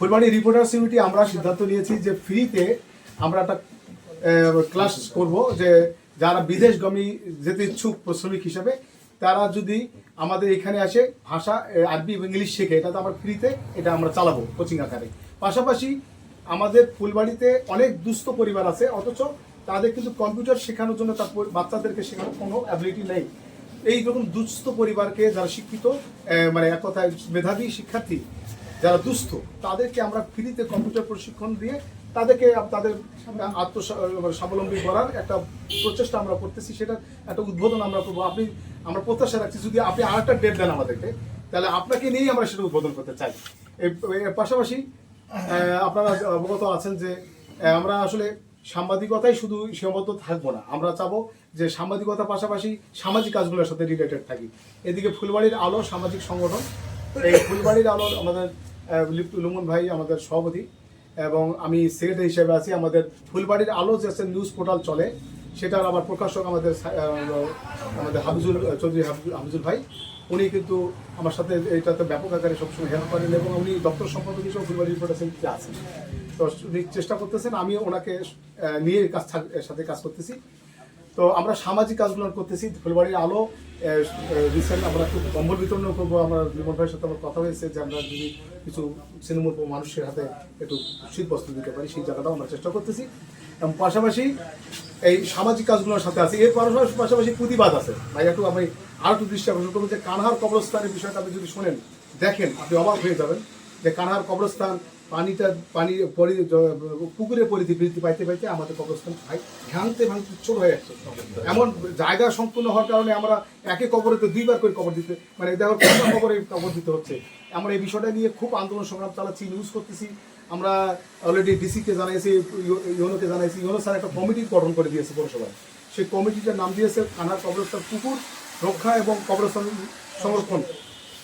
Phulbari reporters unity আমরা সিদ্ধান্ত নিয়েছি যে ফ্রিতে আমরা একটা ক্লাস করব যে যারা বিদেশগামী যেতে ইচ্ছুক শ্রমিক হিসাবে, তারা যদি আমাদের এখানে আসে ভাষা আরবি ইংলিশ শেখে, এটা তো আমরা ফ্রিতে এটা আমরা চালাবো কোচিং আকারে। পাশাপাশি আমাদের ফুলবাড়িতে অনেক দুস্থ পরিবার আছে, অথচ তাদের কিন্তু কম্পিউটার শেখানোর জন্য তার বাচ্চাদেরকে শেখানোর কোনো অ্যাবিলিটি নেই। এই রকম দুস্থ পরিবারকে যারা শিক্ষিত মানে এক কথায় মেধাবী শিক্ষার্থী যারা দুস্থ, তাদেরকে আমরা ফ্রিতে কম্পিউটার প্রশিক্ষণ দিয়ে তাদেরকে, তাদের আত্ম স্বাবলম্বী করার একটা প্রচেষ্টা আমরা করতেছি। সেটা একটা উদ্বোধন আমরা করব। আপনি, আমরা প্রত্যাশা রাখছি, যদি আপনি আর একটা ডেট দেন আমাদেরকে, তাহলে আপনাকে নিয়েই আমরা সেটা উদ্বোধন করতে চাই। এর- পাশাপাশি আপনারা অবগত আছেন যে আমরা আসলে সাংবাদিকতাই শুধু সীমাবদ্ধ থাকব না। আমরা চাবো যে সাংবাদিকতার পাশাপাশি সামাজিক কাজগুলোর সাথে রিলেটেড থাকি। এদিকে ফুলবাড়ির আলো সামাজিক সংগঠন, এই ফুলবাড়ির আলোর আমাদের লুমন ভাই আমাদের সভাপতি, এবং আমি সেক্রেটারি হিসেবে আছি। আমাদের ফুলবাড়ির আলো যে নিউজ পোর্টাল চলে, সেটার আবার প্রকাশক আমাদের আমাদের হাফিজুল চৌধুরী হাফিজুল ভাই, উনি কিন্তু আমার সাথে এটাতে ব্যাপক আকারে সবসময় হেল্প করেন এবং উনি দপ্তর সম্পাদক হিসেবে ফুলবাড়ি রিপোর্টার আছেন। তো চেষ্টা করতেছেন, আমি ওনাকে নিয়ে কাজ সাথে কাজ করতেছি। তো আমরা সামাজিক কাজগুলো করতেছি। ফুলবাড়ির আলো রিসেন্ট আমরা একটু কম্বল বিতরণ করব। আমরা বিমল ভাইয়ের সাথে আমার কথা হয়েছে যে আমরা যদি কিছু তৃণমূল মানুষের হাতে একটু শীত বস্ত্র দিতে পারি, সেই জায়গাটাও আমরা চেষ্টা করতেছি। এবং পাশাপাশি এই সামাজিক কাজগুলোর সাথে আছে। এর পাশাপাশি প্রতিবাদ আছে। ভাই একটু আমি আর একটু দৃষ্টি আকর্ষণ করব যে কানহার কবরস্থানের বিষয়টা আপনি যদি শোনেন, দেখেন, আপনি অবাক হয়ে যাবেন যে কানহার কবরস্থান পানিটা, পানি পরি পুকুরে পরিধি বৃদ্ধি পাইতে পাইতে আমাদের কবরস্থান ভাঙতে ভাঙতে ছোট হয়ে যাচ্ছে এমন জায়গা সম্পূর্ণ হওয়ার কারণে আমরা একে কবরে তো দুইবার করে কবর দিতে মানে দেখো কবরে কবর দিতে হচ্ছে। আমরা এই বিষয়টা নিয়ে খুব আন্দোলন সংগ্রাম চালাচ্ছি নিউজ করতেছি। আমরা অলরেডি ডিসিকে জানাইছি ইউনোকে জানাইছি। ইউনো স্যার একটা কমিটি গঠন করে দিয়েছে পৌরসভায়। সেই কমিটিটার নাম দিয়েছে কানহার কবরস্থান পুকুর রক্ষা এবং কবরস্থান সংরক্ষণ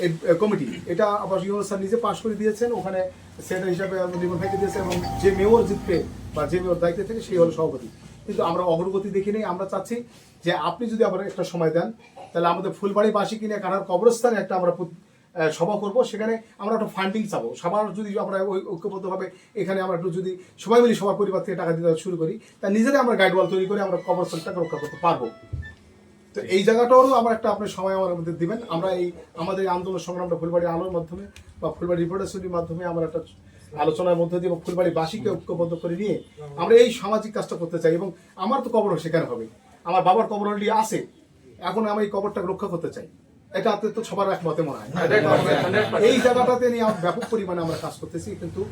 এই কমিটি। এটা আবার ইউনুস স্যার নিজে পাশ করে দিয়েছেন। ওখানে সেটা হিসাবে লিমন ভাইকে দিয়েছে এবং যে মেয়র জিতবে বা যে মেয়র দায়িত্বে থেকে সেই হলো সভাপতি। কিন্তু আমরা অগ্রগতি দেখি নেই। আমরা চাচ্ছি যে আপনি যদি আবার একটা সময় দেন, তাহলে আমাদের ফুলবাড়ি ফুলবাড়িবাসী কিনে কানার কবরস্থানে একটা আমরা সভা করব। সেখানে আমরা একটা ফান্ডিং চাবো। সবার যদি আমরা ওই ঐক্যবদ্ধভাবে এখানে আমরা একটু যদি সবাই মিলে সবার পরিবার থেকে টাকা দিতে শুরু করি তা নিজেরাই আমরা গাইড ওয়াল তৈরি করে আমরা কবরস্থানটাকে রক্ষা করতে পারব। তো এই জায়গাটারও আমার একটা আপনি সময় আমার মধ্যে দিবেন। আমরা এই আমাদের আন্দোলন সংগ্রামটা ফুলবাড়ি আলোর মাধ্যমে বা ফুলবাড়ি রিপোর্টার্সের মাধ্যমে আমরা একটা আলোচনার মধ্যে দিয়ে ফুলবাড়ি বাসীকে ঐক্যবদ্ধ করে নিয়ে আমরা এই সামাজিক কাজটা করতে চাই এবং আমার তো কবর সেখানে হবে। আমার বাবার কবর অলরেডি আছে। এখন আমি এই কবরটাকে রক্ষা করতে চাই। এটা তো সবার একমতে মনে হয়। এই জায়গাটাতে নিয়ে ব্যাপক পরিমাণে আমরা কাজ করতেছি। কিন্তু